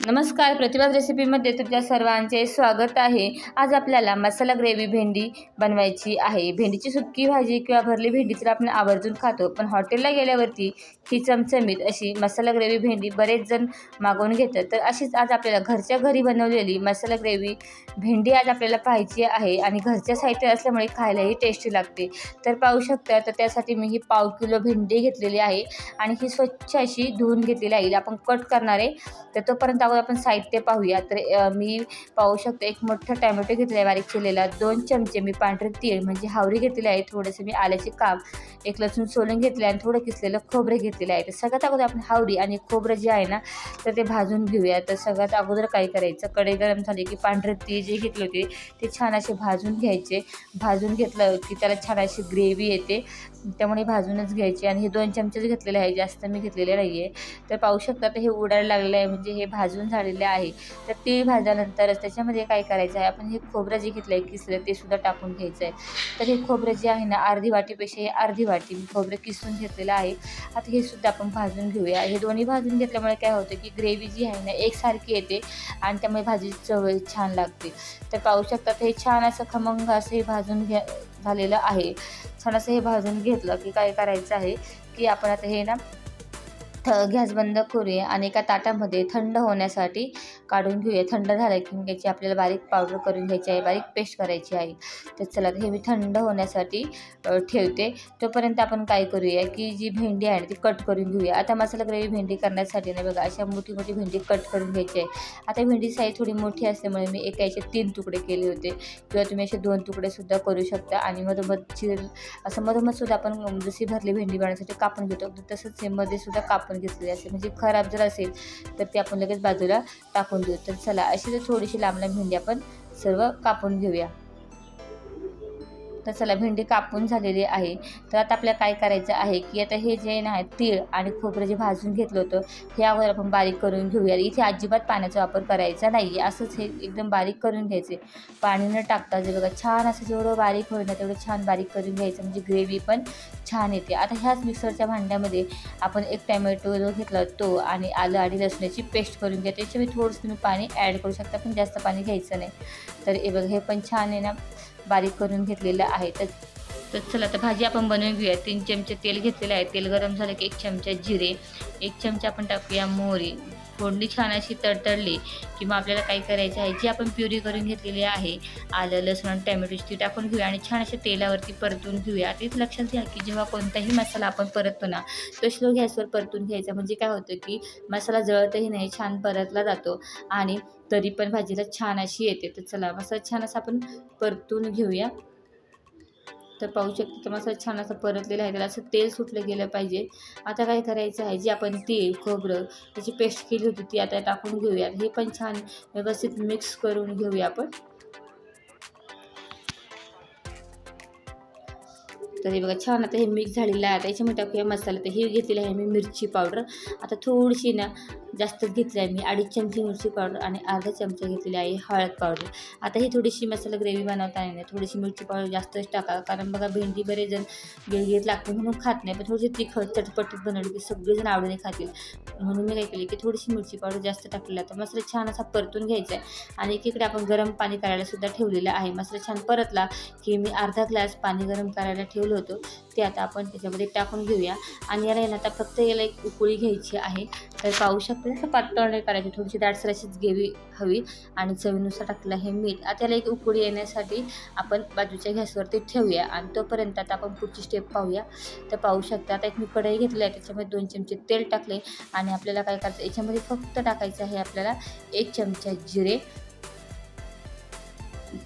नमस्कार प्रतिभाज रेसिपीमध्ये तुमच्या सर्वांचे स्वागत आहे. आज आपल्याला मसाला ग्रेव्ही भेंडी बनवायची आहे. भेंडीची सुक्की भाजी किंवा भरली भेंडी तर आपण आवर्जून खातो पण हॉटेलला गेल्यावरती ही चमचमीत अशी मसाला ग्रेव्ही भेंडी बरेच जण मागवून घेतात. तर अशीच आज आपल्याला घरच्या घरी बनवलेली मसाला ग्रेव्ही भेंडी आज आपल्याला पाहायची आहे आणि घरच्या साहित्य असल्यामुळे खायलाही टेस्टी लागते. तर पाहू शकता तर त्यासाठी मी ही पाव किलो भेंडी घेतलेली आहे आणि ही स्वच्छ अशी धुवून घेतलेली आहे. आपण कट करणार आहे तर तोपर्यंत अगोदर आपण साहित्य पाहूया. तर मी पाहू शकतो एक मोठा टॅमॅटो घेतलेला आहे बारीक चिरलेला. दोन चमचे मी पांढरे तीळ म्हणजे हावरी घेतलेली आहे थोडेसे मी आल्याचे काप एक लसूण सोलून घेतले आणि थोडं किसलेलं खोबरं घेतलेलं आहे. तर सगळ्यात अगोदर आपण हावरी आणि खोबरं जे आहे ना तर ते भाजून घेऊया. तर सगळ्यात अगोदर काय करायचं? कढई गरम झाली की पांढरे तीळ जे घेतले होते ते छान असे भाजून घ्यायचे. भाजून घेतलं की त्याला छान अशी ग्रेव्ही येते. त्यामुळे भाजूनच घ्यायचे. आणि हे दोन चमचेच घेतलेले आहे जास्त मी घेतलेले नाही आहे तर पाहू शकता तर हे उडायला लागलेलं आहे म्हणजे हे भाजून झालेले आहे. तर ते भाजल्यानंतरच त्याच्यामध्ये काय करायचं आहे? आपण हे खोबरं जे घेतलं आहे किसलं ते सुद्धा टाकून घ्यायचं आहे. तर हे खोबरं जे आहे ना अर्धी वाटीपेक्षा हे अर्धी वाटी मी खोबरं किसून घेतलेलं आहे. आता हे सुद्धा आपण भाजून घेऊया. हे दोन्ही भाजून घेतल्यामुळे काय होतं की ग्रेव्ही जी आहे ना एकसारखी येते आणि त्यामुळे भाजीची चव छान लागते. तर पाहू शकतात हे छान असं खमंग असं हे भाजून घ्या झालेलं आहे. छान असं हे भाजून घेतलं की काय करायचं आहे की आपण आता हे ना थ गॅस बंद करूया आणि एका ताटामध्ये थंड होण्यासाठी काढून घेऊया. थंड झालं की त्याची याची आपल्याला बारीक पावडर करून घ्यायची आहे बारीक पेस्ट करायची आहे. तर चला हे मी थंड होण्यासाठी ठेवते. तोपर्यंत आपण काय करूया की जी भेंडी आहे ती कट करून घेऊया. आता मसाला ग्रेव्ही भेंडी करण्यासाठी ना बघा अशा मोठी मोठी भेंडी कट करून घ्यायची आहे. आता भेंडी साईज थोडी मोठी असल्यामुळे मी एका याचे तीन तुकडे केले होते. किंवा तुम्ही असे दोन तुकडेसुद्धा करू शकता आणि मधोमध चिर असं मधोमधसुद्धा आपण जशी भरली भेंडी बनवण्यासाठी कापून घेतो तसंच हे मध्ये सुद्धा कापून आपण घेतलेली असेल म्हणजे खराब जर असेल तर ती आपण लगेच बाजूला टाकून देऊ. तर चला अशी जर थोडीशी लांब लांब भेंडी आपण सर्व कापून घेऊया. तर चला भेंडी कापून झालेली आहे. तर आता आपल्याला काय करायचं आहे की आता हे जे ना तीळ आणि खोबरं जे भाजून घेतलं होतं हे यावर आपण बारीक करून घेऊया. इथे अजिबात पाण्याचा वापर करायचा नाही आहे असंच हे एकदम बारीक करून घ्यायचे. पाणी न टाकता जे बघा छान असं जेवढं बारीक होईल ना तेवढं छान बारीक करून घ्यायचं. म्हणजे ग्रेव्ही पण छान येते. आता ह्याच मिक्सरच्या भांड्यामध्ये आपण एक टॅमॅटो जो घेतला तो आणि आलं आणि लसणाची पेस्ट करून घ्या. त्याच्यामध्ये थोडंसं तुम्ही पाणी ॲड करू शकता पण जास्त पाणी घ्यायचं नाही. तर हे बघ हे पण छान आहे ना. बारीक करून घेतलेलं आहे. तर तर चला तर भाजी आपण बनवून घेऊया. तीन चमचे तेल घेतलेलं आहे. तेल गरम झालं की एक चमचा जिरे एक चमचा आपण टाकूया मोहरी. फोडणी छान अशी तडतडली की मग आपल्याला काय करायचं आहे जी आपण प्युरी करून घेतलेली आहे आलं लसूण आणि टॅमॅटोची ती टाकून घेऊया आणि छान अशा तेलावरती परतून घेऊया. तेच लक्षात घ्या की जेव्हा कोणताही मसाला आपण परततो ना तो स्लो गॅसवर परतून घ्यायचा. म्हणजे काय होतं की मसाला जळतही नाही छान परतला जातो आणि तरी पण भाजीला छान अशी येते. तर चला मसाला छान असा आपण परतून घेऊया. तर पाहू शकता तर मसाला छान असं परतलेला आहे. त्याला असं तेल सुटलं गेलं पाहिजे. आता काय करायचं आहे जे आपण तेल खोबरं त्याची पेस्ट केली होती ती आता टाकून घेऊयात. हे पण छान व्यवस्थित मिक्स करून घेऊया आपण. तर हे बघा छान आता हे मिक्स झालेलं आहे. आता याच्यामध्ये टाकूया मसाला. तर हे घेतलेलं आहे मी मिरची पावडर. आता थोडीशी ना जास्तच घेतली आहे मी. अडीच चमची मिरची पावडर आणि अर्धा चमचा घेतलेली आहे हळद पावडर. आता ही थोडीशी मसाला ग्रेव्ही बनवताना ना थोडीशी मिरची पावडर जास्तच टाका. कारण बघा भेंडी बरेच जण गिळगिळीत लागते म्हणून खात नाही. पण थोडीशी तिखट चटपटीत बनवली की सगळेजण आवडीने खातील. म्हणून मी काय केले की थोडीशी मिरची पावडर जास्त टाकलेला तर मसाला छान असा परतून घ्यायचा आहे. आणि एकीकडे आपण गरम पाणी करायला सुद्धा ठेवलेलं आहे. मसाला छान परतला की मी अर्धा ग्लास पाणी गरम करायला ठेवलं होतं ते आता आपण त्याच्यामध्ये टाकून घेऊया. आणि याला आहे ना आता फक्त याला एक उकळी घ्यायची आहे. तर पाहू शकतो असं पातळ नाही करायची थोडीशी दाटसर अशीच घ्यावी हवी. आणि चवीनुसार टाकलं हे मीठ. आता याला एक उकळी येण्यासाठी आपण बाजूच्या गॅसवरती ठेवूया. आणि तोपर्यंत आता आपण पुढची स्टेप पाहूया. तर पाहू शकता आता एक मी कढई घेतली आहे त्याच्यामध्ये दोन चमचे तेल टाकले. आणि आपल्याला काय करायचं याच्यामध्ये फक्त टाकायचं आहे आपल्याला एक चमचा जिरे.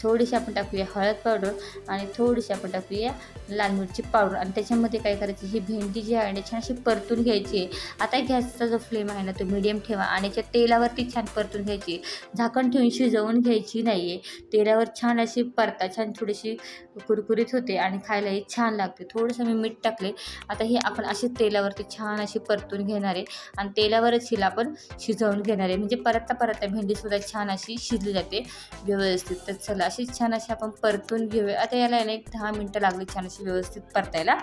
थोडीशी आपण टाकूया हळद पावडर आणि थोडीशी आपण टाकूया लाल मिरची पावडर. आणि त्याच्यामध्ये काय करायची ही भेंडी जी आहे ना छान अशी परतून घ्यायची आहे. आता गॅसचा जो फ्लेम आहे ना तो मिडियम ठेवा आणि त्या तेलावरती छान परतून घ्यायची झाकण ठेवून शिजवून घ्यायची नाही आहे तेलावर छान अशी परता छान थोडीशी कुरकुरीत होते आणि खायलाही छान लागते. थोडंसं मी मीठ टाकले. आता ही आपण अशी तेलावरती छान अशी परतून घेणार आहे. आणि तेलावरच हिला आपण शिजवून घेणार आहे. म्हणजे परतता परतता भेंडीसुद्धा छान अशी शिजली जाते व्यवस्थित. तर चला अशी छान अशी आपण परतून घेऊया. आता याला एक दहा मिनटं लागली छान अशी व्यवस्थित परतायला.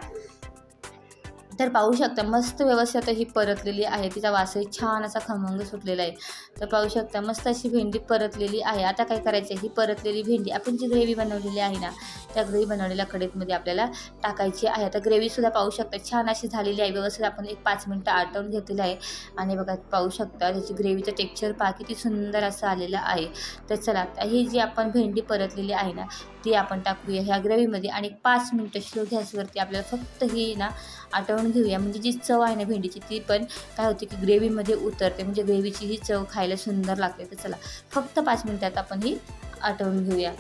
तर पाहू शकता मस्त व्यवस्थित ही परतलेली आहे. तिचा वासही छान असा खमंग सुटलेला आहे. तर पाहू शकता मस्त अशी भेंडी परतलेली आहे. आता काय करायचं आहे ही परतलेली भेंडी आपण जी ग्रेव्ही बनवलेली आहे ना त्या ग्रेव्ही बनवलेल्या कडेतमध्ये आपल्याला टाकायची आहे. आता ग्रेव्हीसुद्धा पाहू शकता छान अशी झालेली आहे. व्यवस्थित आपण एक पाच मिनटं आटवून घेतलेलं आहे. आणि बघा पाहू शकता त्याची ग्रेव्हीचं टेक्स्चर पहा किती सुंदर असं आलेलं आहे. तर चला आता ही जी आपण भेंडी परतलेली आहे ना ती आपण टाकूया ह्या ग्रेव्हीमध्ये. आणि पाच मिनटं स्लो गॅसवरती आपल्याला फक्त ही ना आटवून घेऊया. म्हणजे जी चव आहे ना भेंडीची ती पण काय होते की ग्रेव्हीमध्ये उतरते. म्हणजे ग्रेव्हीची ही चव खायला सुंदर लागते. तर चला फक्त पाच मिनटात आपण ही आटवून घेऊया.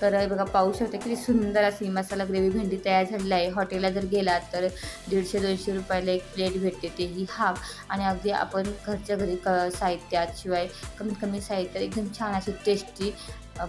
तर बघा पाहू शकता किती सुंदर अशी मसाला ग्रेव्ही भेंडी तयार झालेली आहे. हॉटेलला जर गेलात तर दीडशे दोनशे रुपयाला एक प्लेट भेटते ते ही. हाफ आणि अगदी आपण घरच्या घरी क साहित्यात शिवाय कमीत कमी साहित्यात एकदम छान अशी टेस्टी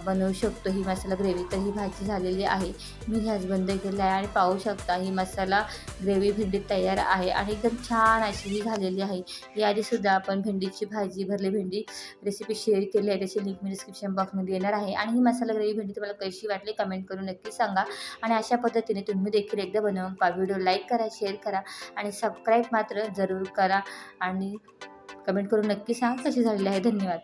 बनवू शकतो. ही मसाला ग्रेव्ही तर ही भाजी झालेली आहे. मी गॅस बंद केला आहे आणि पाहू शकता ही मसाला ग्रेव्ही भेंडी तयार आहे आणि एकदम छान अशी ही झालेली आहे. याआधीसुद्धा आपण भेंडीची भाजी भरली भेंडी रेसिपी शेअर केली आहे. त्याची लिंक मी डिस्क्रिप्शन बॉक्समध्ये येणार आहे. आणि ही मसाला ग्रेव्ही भेंडी तुम्हाला कशी वाटली कमेंट करून नक्की सांगा. आणि अशा पद्धतीने तुम्ही देखील एकदा बनवून पा व्हिडिओ लाईक करा शेअर करा आणि सबस्क्राईब मात्र जरूर करा. आणि कमेंट करून नक्की सांगा कशी झालेली आहे. धन्यवाद.